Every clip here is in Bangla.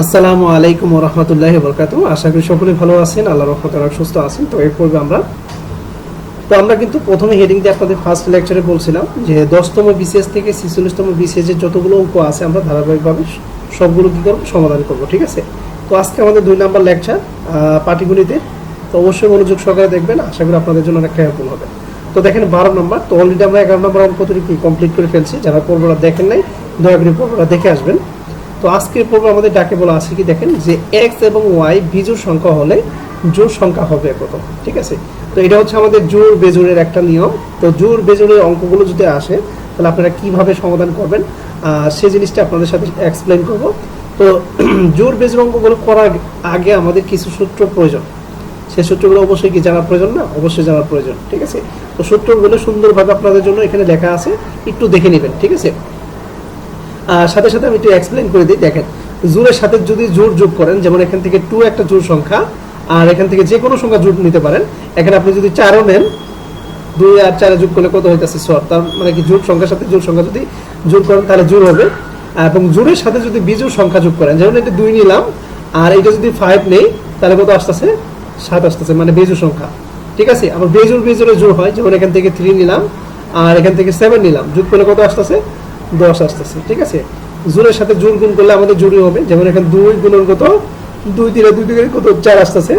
আসসালামু আলাইকুম রহমতুল্লাহ বরকাত আশা করি সকলে ভালো আছেন, আল্লাহ রহমত আল্লাহ সুস্থ আছেন। তো এর পূর্বে আমরা তো আমরা কিন্তু প্রথমে হেডিং দিয়ে আপনাদের ফার্স্ট লেকচারে বলছিলাম যে দশতম বিসিএস থেকে ছিচল্লিশতম এর যতগুলো অঙ্ক আছে আমরা ধারাবাহিকভাবে সবগুলো কি করব? সমাধান করব, ঠিক আছে? তো আজকে আমাদের দুই নাম্বার লেকচার পাটিগুলিতে তো অবশ্যই মনোযোগ সহকারে দেখবেন, আশা করি আপনাদের জন্য একটা হেল্পফুল হবে। তো দেখেন বারো নম্বর, তো অলরেডি আমরা এগারো নম্বর অঙ্ক কি কমপ্লিট করে ফেলছি। যারা পর্বটা দেখেন নাই, দয়া করে পর্বটা দেখে আসবেন। তো আজকের পর্ব আমাদের ডাকে বলা আছে কি দেখেন যে এক্স এবং ওয়াই বিজোড় সংখ্যা হলে জোর সংখ্যা হবে কত ঠিক আছে? তো এটা হচ্ছে আমাদের জোড় বেজোড়ের একটা নিয়ম। তো জোড় বেজোড়ের অঙ্কগুলো যদি আসে, তাহলে আপনারা কীভাবে সমাধান করবেন? সেই জিনিসটা আপনাদের সাথে এক্সপ্লেন করব। তো জোর বেজোড় অঙ্কগুলো করার আগে আমাদের কিছু সূত্র প্রয়োজন। সেই সূত্রগুলো অবশ্যই কি জানার প্রয়োজন না? অবশ্যই জানার প্রয়োজন, ঠিক আছে? তো সূত্রগুলো সুন্দরভাবে আপনাদের জন্য এখানে লেখা আছে। একটু দেখে নেবেন, ঠিক আছে? সাথে সাথে আমি একটু এক্সপ্লেন করে দিই, দেখেন জোরের সাথে যদি জোর যোগ করেন, যেমন এখান থেকে টু একটা জোর সংখ্যা, আর এখান থেকে যে কোনো সংখ্যা জোর নিতে পারেন, এখানে আপনি যদি চারও নেন, দুই আর চারে যোগ করলে কত হইতেছে সর তার মানে কি জোর সংখ্যার সাথে জোর সংখ্যা যদি যোগ করেন, তাহলে জোর হবে। এবং জোরের সাথে যদি বিজোড় সংখ্যা যোগ করেন, যেমন এটা দুই নিলাম, আর এটা যদি ফাইভ নেই, তাহলে কত আসতেছে? সাত আসতেছে মানে বেজোড় সংখ্যা। ঠিক আছে? আবার বেজোড়, বেজোড়ে জোর হয়, যেমন এখান থেকে থ্রি নিলাম, আর এখান থেকে সেভেন নিলাম, যোগ করলে কত আসতেছে? দশ আসতেছে, ঠিক আছে? জোরের সাথে জোর গুণ করলে আমাদের জোরই হবে, যেমন এখানে দুই গুণের কত? দুই তিনে দুই দিকে কত? চার আসতেছে।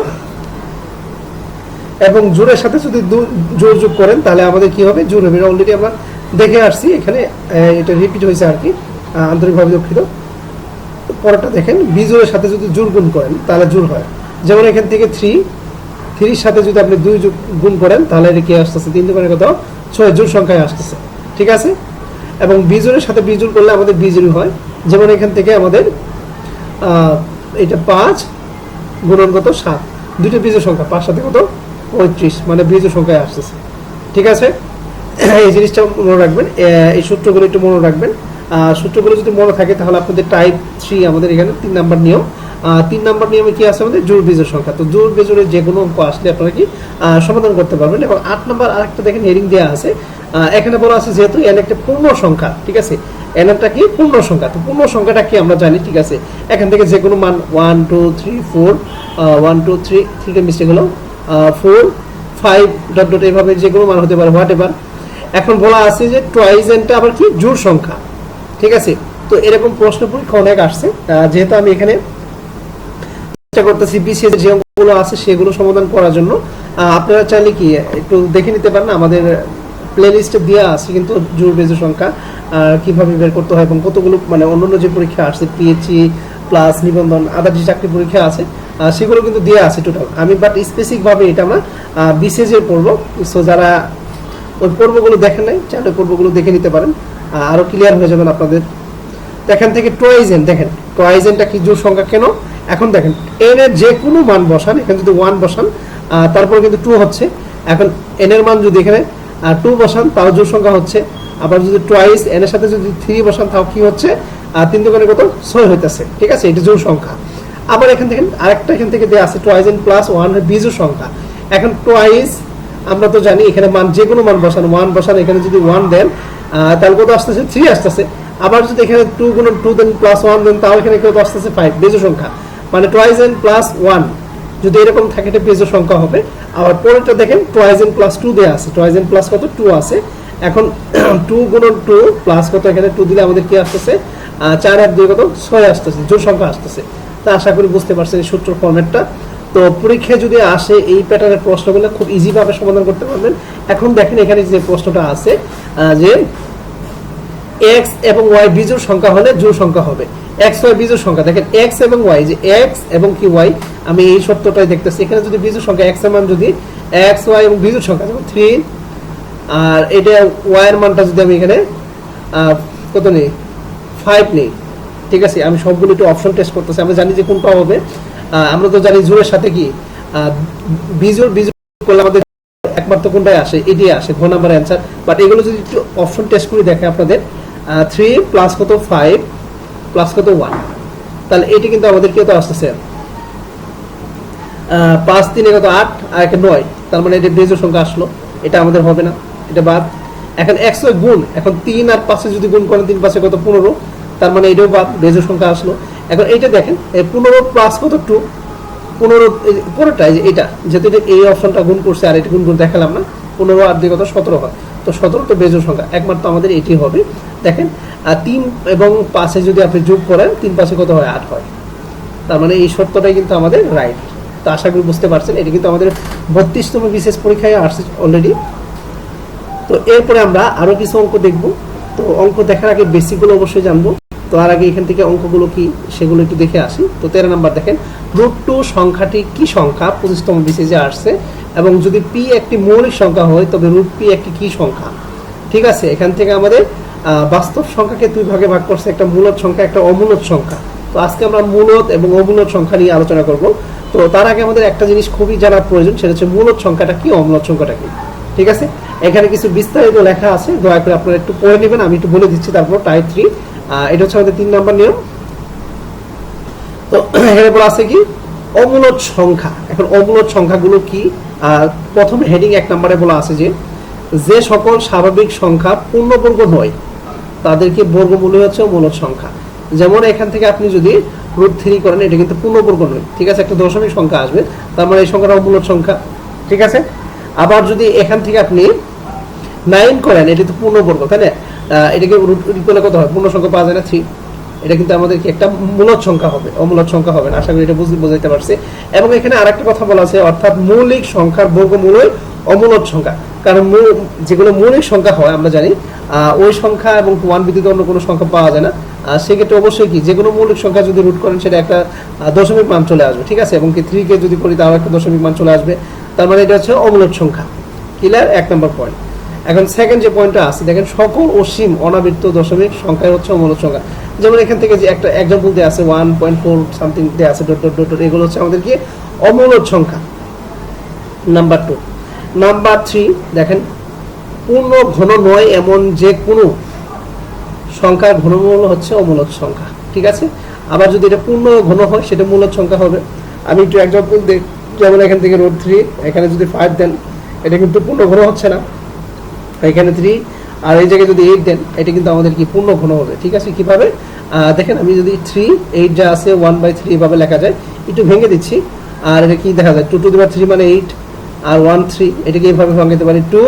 এবং জোরের সাথে যদি জোর যোগ করেন, তাহলে আমাদের কি হবে? জোর হবে। অলরেডি আমরা দেখে আসছি, এখানে এটা রিপিট হয়েছে আর কি আন্তরিকভাবে দুঃখিত। পরেরটা দেখেন বিজোরের সাথে যদি জোর গুণ করেন, তাহলে জোর হয়। যেমন এখান থেকে থ্রি, থ্রির সাথে যদি আপনি দুই গুণ করেন, তাহলে এটা কি আসতেছে? তিন দুবারের কত? ছয় জোর সংখ্যায় আসতেছে, ঠিক আছে? এবং বিজোরের সাথে বিজোর করলে আমাদের বিজোরই হয়। যেমন এখান থেকে আমাদের এটা পাঁচ গুণন কত সাত। দুইটা বীজের সংখ্যা, পাঁচ সাথে কত? পঁয়ত্রিশ মানে বীজের সংখ্যায় আসতেছে। ঠিক আছে? এই জিনিসটা মনে রাখবেন এই সূত্রগুলো একটু মনে রাখবেন। সূত্রগুলো যদি মনে থাকে, তাহলে আপনাদের টাইপ থ্রি আমাদের এখানে তিন নাম্বার নিয়ম। তিন নাম্বার নিয়মে কি আছে আমাদের? জোর বীজের সংখ্যা। তো জোর বেজোরের যে কোনো অঙ্ক আসলে আপনারা কি সমাধান করতে পারবেন। এবং আট নাম্বার আরেকটা দেখেন হেডিং দেওয়া আছে। এখানে বলা আছে যেহেতু এন একটা পূর্ণ সংখ্যা, ঠিক আছে? এন একটা কি? পূর্ণ সংখ্যা। তো পূর্ণ সংখ্যাটা কি আমরা জানি, ঠিক আছে? এখান থেকে যে কোনো মান one two three four one two three থ্রিটা মিস্টেক হলো ফোর ফাইভ ডট ডট এভাবে যে কোনো মান হতে পারে হোয়াট এভার এখন বলা আছে যে টয়েজেনটা আবার কি? জোর সংখ্যা, ঠিক আছে? তো এরকম প্রশ্ন পরীক্ষা অনেক আসছে যেহেতু আমি এখানে চেষ্টা করতেছি বিসিএস যে অঙ্কগুলো আছে, সেগুলো সমাধান করার জন্য। আপনারা চাইলে কি একটু দেখে নিতে পারেন আমাদের প্লে লিস্টে দেওয়া আছে কিন্তু জোর বেজের সংখ্যা কীভাবে বের করতে হয় এবং কতগুলো মানে অন্যান্য যে পরীক্ষা আসছে পিএইচই প্লাস নিবন্ধন আদার যে চাকরি পরীক্ষা আছে সেগুলো কিন্তু দেওয়া আছে টোটাল আমি বাট স্পেসিফিক ভাবে এটা আমরা বিসিএস পড়ব। সো যারা ওই পর্বগুলো দেখেন নাই, চাইলে পর্বগুলো দেখে নিতে পারেন। আরও ক্লিয়ার হয়ে যাবেন আপনাদের। এখান থেকে টয়েজেন দেখেন। টয়েজেনটা কি জোর সংখ্যা কেন? এখন দেখেন এন এর যে কোনো মান বসান, এখানে যদি ওয়ান বসান তারপরে কিন্তু টু হচ্ছে। এখন এন এর মান যদি এখানে টু বসান, তাও জোর সংখ্যা হচ্ছে। আবার যদি টয়েস এন এর সাথে যদি থ্রি বসান, তাও কি হচ্ছে? আর তিন দোকানে কত? ছয় হইতেছে। ঠিক আছে? এটা জোর সংখ্যা। আবার এখান থেকে, আরেকটা এখান থেকে দেওয়া আছে টয়েজেন প্লাস ওয়ান বিজোর সংখ্যা। এখন টয়েস আমরা তো জানি, এখানে মান যে কোনো মান বসান ওয়ান বসান, এখানে যদি ওয়ান দেন তাহলে কত আসতেছে? থ্রি আসতেছে। আবার যদি এখানে টু গুণ টু দেন প্লাস ওয়ান দেন, তাও এখানে কত আসতেছে? ফাইভ বেজো সংখ্যা। মানে টয়েস এন প্লাস ওয়ান যদি এরকম থাকে এটা বেজো সংখ্যা হবে। আবার পরেরটা দেখেন টয়েস এন প্লাস টু দেওয়া আছে। টয়েস এন প্লাস কত? টু আছে। এখন টু গুণ টু প্লাস কত? এখানে টু দিলে আমাদের কি আসতেছে? চার আর দুই কত? ছয় আসতেছে জোর সংখ্যা আসতেছে। তা আশা করি বুঝতে পারছেন এই সূত্র ফর্মেটটা তো পরীক্ষায় যদি আসে এই প্যাটার্নের প্রশ্নগুলো, খুব ইজিভাবে সমাধান করতে পারবেন। এখন দেখেন এখানে যে প্রশ্নটা আছে যে এক্স এবং ওয়াই বিজোড় সংখ্যা হলে জোর সংখ্যা হবে। এক্স ওয়াই বিজোড় সংখ্যা। দেখেন এক্স এবং ওয়াই যে এক্স এবং কি ওয়াই আমি এই সত্যটাই দেখতেছি। এখানে যদি বিজোড় সংখ্যা এক্সের মান যদি এক্স ওয়াই এবং বিজোড় সংখ্যা যেমন থ্রি আর এটা ওয়াই এর মানটা যদি আমি এখানে কত নেই? ফাইভ নেই। ঠিক আছে আমি সবগুলো একটু অপশন টেস্ট করতেছি। আমরা জানি যে কোনটা হবে। আমরা তো জানি জোরের সাথে কি? আহ, বিজোড় বিজোড় করলে আমাদের একমাত্র কোনটাই আসে? এটি আসে ঘ নাম্বার অ্যান্সার বাট এগুলো যদি একটু অপশন টেস্ট করে দেখে আপনাদের থ্রি প্লাস কত ফাইভ প্লাস কত ওয়ান তাহলে এটি কিন্তু আমাদের কত আসতেছে? পাঁচ তিনে কত আট, আর একে নয়। তার মানে এটা বেজোর সংখ্যা আসলো। এটা আমাদের হবে না। এটা বাদ। এখন একশো গুণ। এখন তিন আর পাঁচে যদি গুণ করেন, তিন পাঁচে কত পনেরো? তার মানে এটাও বাদ। বেজোর সংখ্যা আসলো। এখন এইটা দেখেন পনেরো প্লাস কত টু পনেরো যে এটা। যেহেতু এটা এই অপশনটা গুণ করছে, আর এটা গুণ করে দেখালাম না। পনেরো আর দিয়ে কত? সতেরো হয়। তো সতেরো তো বেজোর সংখ্যা। একমাত্র আমাদের এটি হবে। দেখেন, আর তিন এবং পাশে যদি আপনি যোগ করেন, তিন পাশে কত হয়? আট হয়। তার মানে এই সত্যটাই কিন্তু আমাদের রাইট তো আশা করি বুঝতে পারছেন, এটা কিন্তু আমাদের বত্রিশতম বিশেষ পরীক্ষায় আসছে অলরেডি তো এরপরে আমরা আরও কিছু অঙ্ক দেখব। তো অঙ্ক দেখার আগে বেসিকগুলো অবশ্যই জানব। তো আর আগে এখান থেকে অঙ্কগুলো কি, সেগুলো একটু দেখে আসি। তো তেরো নাম্বার দেখেন রুট টু সংখ্যাটি কি সংখ্যা? পঁচিশতম বিশেষে আসছে। এবং যদি পি একটি মৌলিক সংখ্যা হয়, তবে রুট পি একটি কি সংখ্যা? ঠিক আছে, এখান থেকে আমাদের বাস্তব সংখ্যাকে দুই ভাগে ভাগ করছে একটা মূলত সংখ্যা, একটা অমূলত সংখ্যা। তো আজকে আমরা মূলত এবং অমূলত সংখ্যা নিয়ে আলোচনা করব। তো তার আগে আমাদের একটা জিনিস খুবই জানা প্রয়োজন, সেটা হচ্ছে মূলত সংখ্যাটা কি, অমূলত সংখ্যাটা কি? ঠিক আছে? এখানে কিছু বিস্তারিত লেখা আছে, দয়া করে আপনারা একটু পড়ে নেবেন, আমি একটু বলে দিচ্ছি তারপর টাইপ থ্রি এটা হচ্ছে আমাদের তিন নম্বর নিয়ম। তো এখানে বলা আছে কি? অমূলত সংখ্যা। এখন অমূলত সংখ্যাগুলো কি? প্রথম হেডিং এক নম্বরে বলা আছে যে যে সকল স্বাভাবিক সংখ্যা পূর্ণবর্গ নয় তাদেরকে বর্গমূল হচ্ছে অমূলত সংখ্যা। যেমন এখান থেকে আপনি যদি রুট থ্রি করেন, এটা কিন্তু পূর্ণবর্গ নয়, ঠিক আছে? একটা দশমিক সংখ্যা আসবে, তার মানে এই সংখ্যাটা অমূলত সংখ্যা, ঠিক আছে? আবার যদি এখান থেকে আপনি নাইন করেন, এটা তো পূর্ণবর্গ, তাই না? এটাকে রুট করলে কত হয়? পূর্ণ সংখ্যা পাওয়া যায় না থ্রি এটা কিন্তু আমাদেরকে একটা মূলত সংখ্যা হবে অমূলত সংখ্যা হবে না। আশা করি এটা বুঝতে বোঝাইতে পারছি। এবং এখানে আরেকটা কথা বলা আছে, অর্থাৎ মৌলিক সংখ্যার বর্গমূলই অমূলত সংখ্যা। কারণ যেগুলো মৌলিক সংখ্যা হয়, আমরা জানি ওই সংখ্যা এবং ওয়ান ব্যতীত অন্য কোনো সংখ্যা পাওয়া যায় না। সেক্ষেত্রে অবশ্যই কি যে কোনো মৌলিক সংখ্যা যদি রুট করেন, সেটা একটা দশমিক মান চলে আসবে, ঠিক আছে? এবং কি থ্রি কে যদি করি তাও একটা দশমিক মান চলে আসবে। তার মানে এটা হচ্ছে অমূলত সংখ্যা। ক্লিয়ার এক নম্বর পয়েন্ট এখন সেকেন্ড যে পয়েন্টটা আছে, দেখেন সকল অসীম অনাবৃত্ত দশমিক সংখ্যায় হচ্ছে অমূলত সংখ্যা। যেমন এখান থেকে যে একটা এক্সাম্পল দেওয়া আছে ওয়ান পয়েন্ট ফোর সামথিং দেওয়া আছে ডট ডট ডট ডট এগুলো হচ্ছে আমাদের কি? অমূলত সংখ্যা। নাম্বার টু নাম্বার থ্রি, দেখেন, পূর্ণ ঘন নয় এমন যে কোনো সংখ্যার ঘনমূল হচ্ছে অমূলত সংখ্যা, ঠিক আছে? আবার যদি এটা পূর্ণ ঘন হয়, সেটা মূলত সংখ্যা হবে। আমি একটু এক্সাম্পল দিই, যেমন এখান থেকে রোড থ্রি এখানে যদি ফাইভ দেন, এটা কিন্তু পূর্ণ ঘন হচ্ছে না। এখানে থ্রি আর এই জায়গায় যদি এইট দেন, এটা কিন্তু আমাদের কি পূর্ণ ঘন হবে, ঠিক আছে? কীভাবে? দেখেন, আমি যদি থ্রি এইট যা আছে ওয়ান বাই থ্রি এভাবে লেখা যায়, একটু ভেঙে দিচ্ছি। আর এটা কি দেখা যায়? টু টু দিবার থ্রি মানে এইট আর ওয়ান থ্রি এটাকে এইভাবে ভাঙাতে পারি টু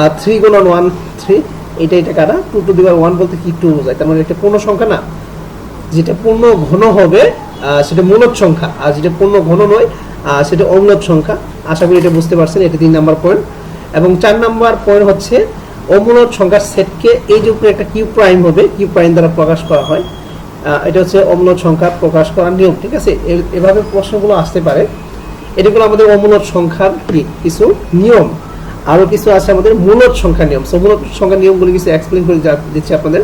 আর থ্রি গুণন ওয়ান থ্রি এটা এটা কারা? টু টু দিবার ওয়ান বলতে কি টু বোঝায়? তার মানে একটা পূর্ণ সংখ্যা না। যেটা পূর্ণ ঘন হবে সেটা মূলত সংখ্যা। আর যেটা পূর্ণ ঘন নয় সেটা অমূলত সংখ্যা। আশা করি এটা বুঝতে পারছেন, এটা তিন নাম্বার পয়েন্ট এবং চার নাম্বার পয়েন্ট হচ্ছে অমূলত সংখ্যার সেটকে এই যে উপরে একটা কিউ প্রাইম হবে কিউ প্রাইম দ্বারা প্রকাশ করা হয়। এটা হচ্ছে অমূলত সংখ্যা প্রকাশ করার নিয়ম, ঠিক আছে? এভাবে প্রশ্নগুলো আসতে পারে। এটাগুলো আমাদের অমূলত সংখ্যার কিছু নিয়ম। আরও কিছু আছে আমাদের মূলত সংখ্যা নিয়ম। মূলত সংখ্যার নিয়মগুলো কিছু এক্সপ্লেন করে দিচ্ছি আপনাদের।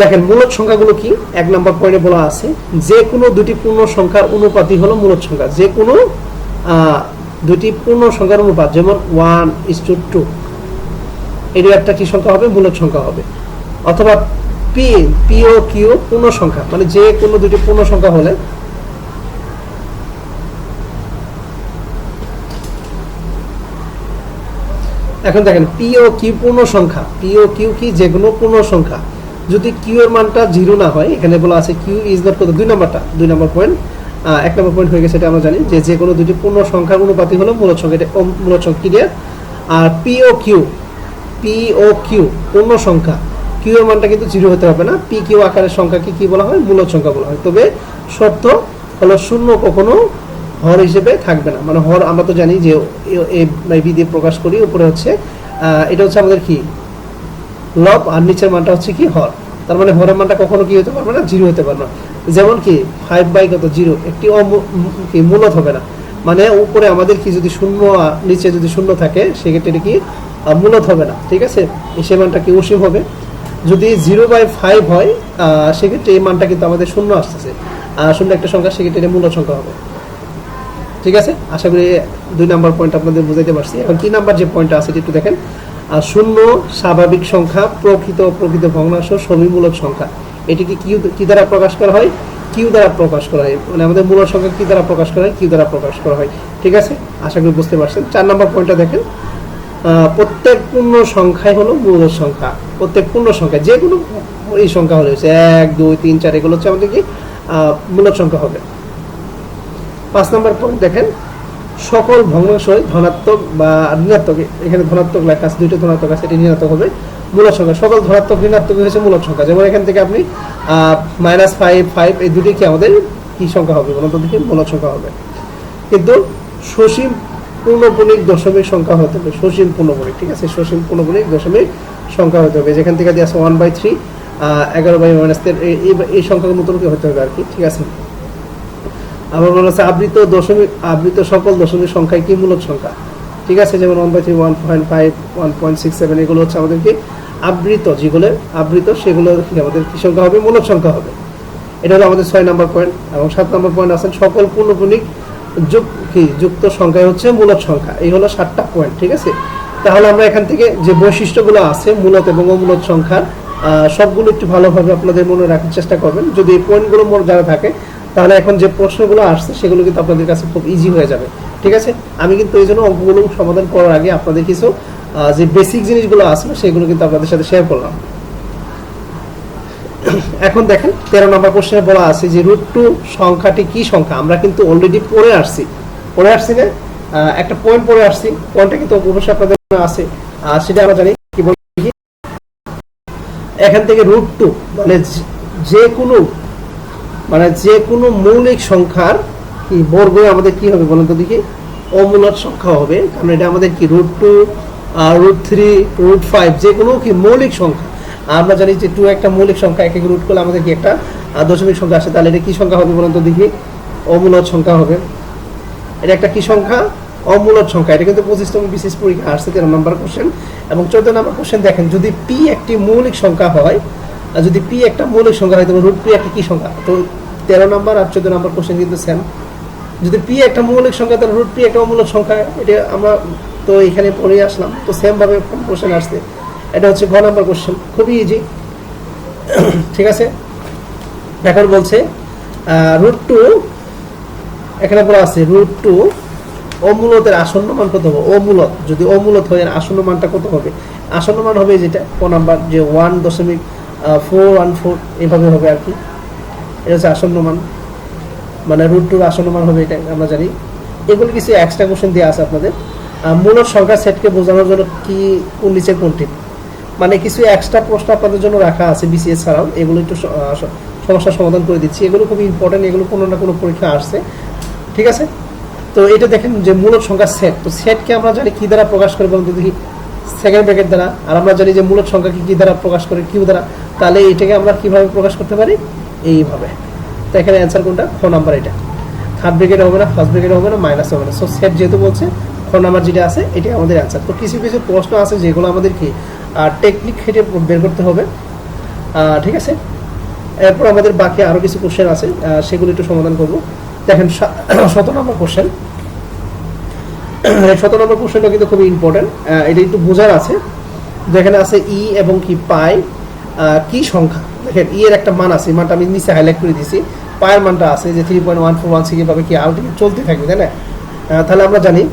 দেখেন মূলত সংখ্যাগুলো কি? এক নম্বর পয়েন্টে বলা আছে, যে কোনো দুটি পূর্ণ সংখ্যার অনুপাতই হলো মূলত সংখ্যা। যে কোনো দুটি পূর্ণ সংখ্যার অনুপাত, যেমন ওয়ান ইস টু টু এটিও একটা কি সংখ্যা হবে? মূলত সংখ্যা হবে। অথবা পি পিও ও কিউ পূর্ণ সংখ্যা। মানে যে কোনো দুটি পূর্ণ সংখ্যা হলে এখন দেখেন পিও কিউ পূর্ণ সংখ্যা পিও কিউ কি যে কোনো পূর্ণ সংখ্যা যদি কিউ এর মানটা জিরো না হয়, এখানে বলা আছে কিউ ইজ নট কত দুই নম্বরটা, দুই নম্বর পয়েন্ট এক নম্বর পয়েন্ট হয়ে গেছে, এটা আমরা জানি যে যে কোনো দুটি পূর্ণ সংখ্যার অনুপাতি হলো মূলত সংখ্যা, এটা মূলত সংখ্যা আর পিও কিউ পি ও কিউ পূর্ণ সংখ্যা কিউ এর মানটা কিন্তু জিরো হতে হবে না পি কিউ আকারের সংখ্যাকে কি বলা হয়? মূলত সংখ্যা বলা হয়। তবে শর্ত হলো শূন্য কখনো হর হিসেবে থাকবে না। মানে হর আমরা তো জানি যে বি দিয়ে প্রকাশ করি, উপরে হচ্ছে এটা হচ্ছে আমাদের কি? লব আর নিচের মানটা হচ্ছে কি? হর। তার মানে হরের মানটা কখনো কি হতে পারবে না? জিরো হতে পারবে না। যেমন কি ফাইভ বাই কত? জিরো। একটি মূলত হবে না। মানে উপরে আমাদের কি যদি শূন্য নিচে যদি শূন্য থাকে, সেক্ষেত্রে এটা কি? মূলত হবে না। ঠিক আছে? সে মানটা কি অসীম হবে? যদি জিরো বাই ফাইভ হয় সেক্ষেত্রে এই মানটা কিন্তু আমাদের শূন্য আসতেছে। শূন্য একটা সংখ্যা, সেক্ষেত্রে এটা মূলত সংখ্যা হবে। ঠিক আছে? আশা করি দুই নাম্বার পয়েন্ট আপনাদের বুঝাইতে পারছি। এখন তিন নাম্বার যে পয়েন্ট আছে একটু দেখেন। আর শূন্য, স্বাভাবিক সংখ্যা, প্রকৃত প্রকৃত ভগ্নাংশ সমীমূলক সংখ্যা। এটিকে কি কি দ্বারা প্রকাশ করা হয়? কিউ দ্বারা প্রকাশ করা হয়। মানে আমাদের মূল সংখ্যা কি দ্বারা প্রকাশ করা হয়? কিউ দ্বারা প্রকাশ করা হয়। ঠিক আছে? আশা করি বুঝতে পারছেন। চার নম্বর পয়েন্টটা দেখেন। প্রত্যেক পূর্ণ সংখ্যাই হলো মূল সংখ্যা। প্রত্যেক পূর্ণ সংখ্যা যে কোনো এই সংখ্যা হলে এক, দুই, তিন, চার, এগুলো হচ্ছে আমাদের কি? মূলদ সংখ্যা হবে। পাঁচ নম্বর পয়েন্ট দেখেন, সকল ভগ্নাংশই ধনাত্মক বা ঋণাত্মক, এখানে ধনাত্মক লেখা আছে, দুইটা ধনাত্মক আছে, এটি ঋণাত্মক হবে মূলদ সংখ্যা। সকল ধনাত্মক, ঋণাত্মক হচ্ছে মূলদ সংখ্যা। যেমন এখান থেকে আপনি মাইনাস ফাইভ ফাইভ এই দুটি কি আমাদের কি সংখ্যা হবে? বলুন তো দেখি মূলদ সংখ্যা হবে। কিন্তু সসীম পূর্ণগুণিক দশমিক সংখ্যা হতে হবে, সসীম পূর্ণগুণিক ঠিক আছে? সসীম পূর্ণগুণিক দশমিক সংখ্যা হতে হবে। যেখান থেকে দিয়ে আছে ওয়ান বাই থ্রি এগারো বাই মাইনাস এই সংখ্যার মতন কি হতে হবে আর কি, ঠিক আছে? আবার বলা আছে আবৃত দশমিক, আবৃত সকল দশমিক সংখ্যায় কি মূলক সংখ্যা? ঠিক আছে, যেমন one by three one point five one point six seven এগুলো হচ্ছে আমাদের কি আবৃত যেগুলো, আবৃত সেগুলো আমাদের কি সংখ্যা হবে? মূলক সংখ্যা হবে। এটা হলো আমাদের ছয় নম্বর পয়েন্ট এবং সাত নম্বর পয়েন্ট আছেন সকল পূর্ণগুণিক যুগ কি, যুক্ত সংখ্যা হচ্ছে মূলক সংখ্যা। এই হলো সাতটা পয়েন্ট ঠিক আছে? তাহলে আমরা এখান থেকে যে বৈশিষ্ট্যগুলো আছে মূলত এবং অমূলত সংখ্যার সবগুলো একটু ভালোভাবে আপনাদের মনে রাখার চেষ্টা করবেন। যদি এই পয়েন্টগুলো মনে জানা থাকে তাহলে এখন যে প্রশ্নগুলো আসছে, সেগুলো কিন্তু আপনাদের কাছে খুব ইজি হয়ে যাবে। ঠিক আছে? আমি কিন্তু এই জন্য অঙ্কগুলো সমাধান করার আগে আপনাদের কিছু যে বেসিক জিনিসগুলো আছে সেগুলো কিন্তু আপনাদের সাথে শেয়ার করলাম। এখন দেখেন, তেরো নম্বর কোশ্চেনে বলা আছে যে রুট টু সংখ্যাটি কি সংখ্যা? আমরা কিন্তু অলরেডি পড়ে আসছি। পড়ে আসছি না? একটা পয়েন্ট পড়ে আসছি। পয়েন্টটা কিন্তু অবশ্যই আপনাদের আছে। সেটা আমরা জানি কি বলি এখান থেকে রুট টু মানে যে কোনো মানে যে কোনো মৌলিক সংখ্যার কি বর্গ আমাদের কি হবে বলেন তো দেখি? অমূলক সংখ্যা হবে। কারণ এটা আমাদের কি route two route three route five যে কোনো কি মৌলিক সংখ্যা। আমরা জানি যে টু একটা মৌলিক সংখ্যা, এক এক রুট করলে আমাদের কি একটা দশমিক সংখ্যা আসে। তাহলে এটা কী সংখ্যা হবে বলেন তো দেখি? অমূলক সংখ্যা হবে। এটা একটা কি সংখ্যা? অমূলক সংখ্যা। এটা কিন্তু পঁচিশতম বিশেষ পরীক্ষা, আসছে তেরো নম্বর কোশ্চেন এবং চোদ্দ নম্বর কোশ্চেন দেখেন, যদি পি একটি মৌলিক সংখ্যা হয় আর যদি পি একটা মৌলিক সংখ্যা হয় তবে রুট পি একটা কি সংখ্যা? তো তেরো নম্বর আর চোদ্দ নম্বর কোশ্চেন কিন্তু সেম যদি পি একটা মৌলিক সংখ্যা, তাহলে রুট পি একটা অমূলক সংখ্যা, এটা আমরা তো এখানে পড়ে আসলাম। তো সেমভাবে কোশ্চেন আসছে। এটা হচ্ছে ঘ নম্বর কোশ্চেন খুবই ইজি ঠিক আছে? এখন বলছে রুট টু এখানে বলা আছে রুট টু অমূলতের আসন্ন মান কত হবে? অমূলত। যদি অমূলত হয়, আসন্ন মানটা কত হবে? আসন্ন মান হবে যেটা, ক নাম্বার, যে ওয়ান দশমিক ফোর ওয়ান ফোর এভাবে হবে আর কি। এটা হচ্ছে আসন্ন মান। মানে রুট টুর আসন্ন মান হবে এটা, আমরা জানি। এগুলো কিছু এক্সট্রা কোশ্চেন দেওয়া আছে আপনাদের। মূলদ সংখ্যা সেটকে বোঝানোর জন্য কি, কোন নিচের কোনটি মানে কিছু এক্সট্রা প্রশ্ন আপনাদের জন্য রাখা আছে বিসিএস ছাড়াও। এগুলো একটু সমস্যার সমাধান করে দিচ্ছি। এগুলো খুবই ইম্পর্টেন্ট এগুলো কোনো না কোনো পরীক্ষা আসছে। ঠিক আছে? তো এটা দেখেন যে মূলদ সংখ্যা সেট তো সেটকে আমরা জানি কি দ্বারা প্রকাশ করে বলতে দেখি সেকেন্ড ব্র্যাকেট দ্বারা, আর আমরা জানি যে মূলদ সংখ্যাকে কি দ্বারা প্রকাশ করে, কিউ দ্বারা, তাহলে এটাকে আমরা কীভাবে প্রকাশ করতে পারি? এইভাবে। তো এখানে অ্যান্সার কোনটা? খ নাম্বার এটা। থার্ড ব্রিগেড হবে না ফার্স্ট ব্রিগেড হবে না মাইনাস হবে না। সো সেট যেহেতু বলছে, খ নাম্বার যেটা আছে এটাই আমাদের অ্যান্সার তো কিছু কিছু প্রশ্ন আছে যেগুলো আমাদেরকে টেকনিক খেটে বের করতে হবে। ঠিক আছে? এরপর আমাদের বাকি আরও কিছু কোশ্চেন আছে সেগুলো একটু সমাধান করব। দেখেন শত নম্বর কোশ্চেন শত নম্বর কোশ্চেনটা কিন্তু খুবই ইম্পর্টেন্ট এটা একটু বোঝার আছে। যেখানে আছে ই এবং কি পাই কি সংখ্যা? দেখেন ই এর একটা মান আছে মানটা আমি নিচে হাইলাইট করে দিয়েছি। পায়ের মানটা আছে যে three point one four one six এভাবে কি আলটিমেট চলতে থাকবে, তাই না? তাহলে আমরা জানি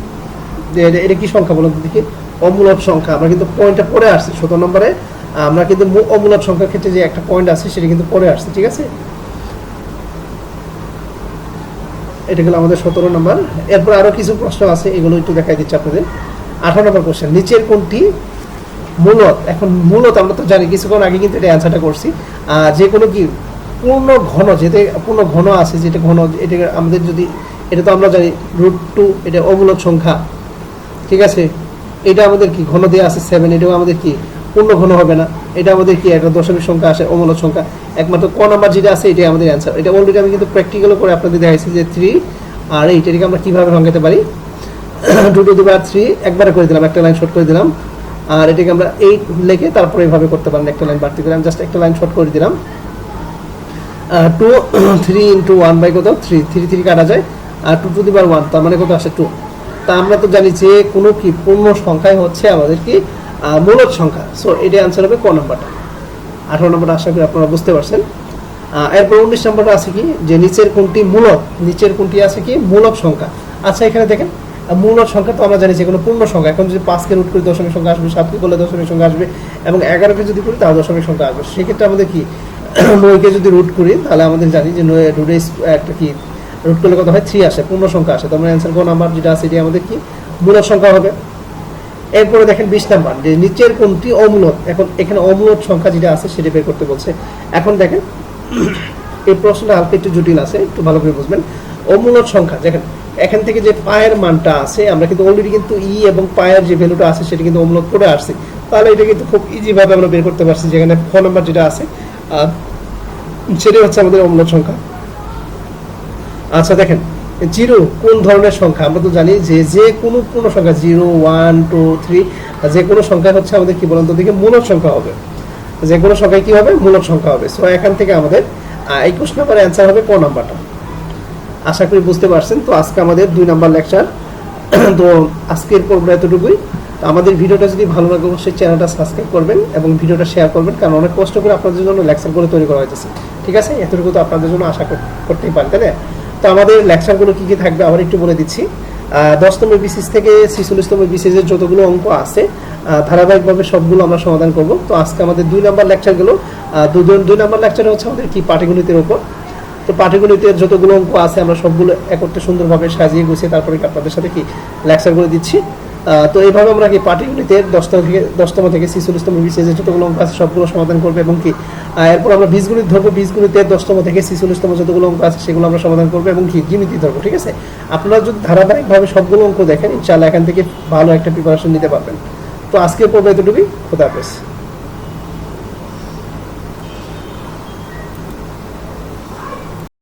যে এটা- কি সংখ্যা বলুন দেখি। অমূলক সংখ্যা, আমরা কিন্তু পয়েন্টটা পরে আসছি শত নম্বরে। আমরা কিন্তু অমূলক সংখ্যার ক্ষেত্রে যে একটা পয়েন্ট আছে, সেটা কিন্তু পরে আসছে, ঠিক আছে? এটা গেল আমাদের সতেরো নম্বর। এরপর আরও কিছু প্রশ্ন আছে, এগুলো একটু দেখাই দিচ্ছি আপনাদের। আঠারো নম্বর কোশ্চেন নিচের কোনটি মূলত? এখন মূলত আমরা তো জানি, কিছুক্ষণ আগে কিন্তু এটা অ্যান্সারটা করছি। যে কোনো কি পূর্ণ ঘন, যেতে পূর্ণ ঘন আছে, যেটা ঘন, এটা আমাদের যদি, এটা তো আমরা জানি রুট টু এটা অমূলক সংখ্যা। ঠিক আছে? এটা আমাদের কি, ঘন দেওয়া আছে সেভেন এটাও আমাদের কি? পূর্ণ ঘন হবে না। এটা আমাদের কি, একটা দশমিক সংখ্যা আসে, অমূলক সংখ্যা। একমাত্র ক নাম্বার যেটা আছে, এটাই আমাদের অ্যান্সার এটা অলরেডি আমি কিন্তু প্র্যাকটিক্যালও করে আপনাদের দেখাইছি যে থ্রি আর এইটাকে আমরা কীভাবে ভাঙাতে পারি? টু টু দিবার থ্রি একবারে করে দিলাম, একটা লাইন শর্ট করে দিলাম। আর এটাকে আমরা এইট লেখে তারপরে এইভাবে করতে পারেন, একটা লাইন বাড়তি আমি জাস্ট একটা লাইন শর্ট করে দিলাম। Two three into one by কত? থ্রি থ্রি থ্রি কাটা যায়। আর টু টু দিবার ওয়ান তার মানে কত আসে টু তা আমরা তো জানি যে কোনো কি পূর্ণ সংখ্যায় হচ্ছে আমাদের কি মূলদ সংখ্যা। সো এটা অ্যান্সার হবে ক নম্বরটা। আঠারো নম্বরটা আশা করি আপনারা বুঝতে পারছেন। এরপর উনিশ নম্বরটা আছে কি? যে নিচের কোনটি মূলক, নিচের কোনটি আছে কি? মূলক সংখ্যা। আচ্ছা এখানে দেখেন মূলক সংখ্যা তো আমরা জানি যে কোনো পূর্ণ সংখ্যা। এখন যদি পাঁচকে রুট করি, দশমিক সংখ্যা আসবে, সাতকে করলে দশমিক সংখ্যা আসবে এবং এগারোকে যদি করি, তাও দশমিক সংখ্যা আসবে। সেক্ষেত্রে আমাদের কি? নয়কে যদি রুট করি, তাহলে আমাদের জানি যে নয় রুটে একটা কি? রুট করলে কত হয়? থ্রি আসে, পূর্ণ সংখ্যা আসে। তো আমরা অ্যান্সার কোন নাম্বার যেটা আছে এটি আমাদের কি? মূলক সংখ্যা হবে। এরপরে দেখেন বিশ নাম্বার, যে নিচের কোনটি অমূলত এখন এখানে অমূলত সংখ্যা যেটা আছে সেটা বের করতে বলছে। এখন দেখেন, এই প্রশ্নটা হালকা একটু জটিল আছে, একটু ভালো করে বুঝবেন। অমূলত সংখ্যা, দেখেন, এখান থেকে যে পায়ের মানটা আছে, আমরা কিন্তু অলরেডি কিন্তু ই এবং পায়ের যে ভ্যালুটা আছে সেটা কিন্তু অমূলক করে আসছে। তাহলে এটা কিন্তু খুব ইজিভাবে আমরা বের করতে পারছি, যেখানে ফোন নাম্বার যেটা আছে সেটাই হচ্ছে আমাদের অমূলক সংখ্যা। আচ্ছা দেখেন জিরো কোন ধরনের সংখ্যা? আমরা তো জানি যে যে কোনো পূর্ণ সংখ্যা, জিরো, ওয়ান, টু, থ্রি যে কোনো সংখ্যা হচ্ছে আমাদের কি বলুন তো দেখে মূলক সংখ্যা হবে। যে কোনো সংখ্যায় কি হবে? মূলক সংখ্যা হবে। সো এখান থেকে আমাদের একুশ নাম্বার অ্যান্সার হবে ক নাম্বারটা আশা করি বুঝতে পারছেন। তো আজকে আমাদের দুই নাম্বার লেকচার তো আজকের পর্ব এতটুকুই। আমাদের ভিডিওটা যদি ভালো লাগে, অবশ্যই চ্যানেলটা সাবস্ক্রাইব করবেন এবং ভিডিওটা শেয়ার করবেন, কারণ অনেক কষ্ট করে আপনাদের জন্য লেকচার করে তৈরি করা হয়েছে ঠিক আছে? এতটুকু তো আপনাদের জন্য আশা কর- করতেই পারেন তাই না? তো আমাদের লেকচারগুলো কী কী থাকবে আবার একটু বলে দিচ্ছি। দশতম বিসিস থেকে ছিচল্লিশতম বিসিসের যতগুলো অঙ্ক আছে ধারাবাহিকভাবে সবগুলো আমরা সমাধান করব। তো আজকে আমাদের দুই নম্বর লেকচারগুলো দুই নম্বর লেকচার হচ্ছে আমাদের কি পাটিগণিতের ওপর তো পাটিগণিতের যতগুলো অঙ্ক আছে, আমরা সবগুলো একত্রে সুন্দরভাবে সাজিয়ে গুছিয়ে তারপরে আপনাদের সাথে কি লেকচারগুলো দিচ্ছি। তো এইভাবে আমরা কি পার্টিগুলিতে দশতম থেকে দশতম থেকে ছিচল্লিশতম বিসিএসের যতগুলো অঙ্ক আছে সবগুলো সমাধান করবে এবং কি এরপর আমরা বীজগণিত ধরবো, বীজগুলিতে দশতম থেকে ছিচল্লিশতম যতগুলো অঙ্ক আছে সেগুলো আমরা সমাধান করব এবং কি গিমিতি ধরবো, ঠিক আছে? আপনারা যদি ধারাবাহিকভাবে সবগুলো অঙ্ক দেখেন, ইনশাআল্লাহ এখান থেকে ভালো একটা প্রিপারেশন নিতে পারবেন। তো আজকের পর্ব এতটুকুই, খোদা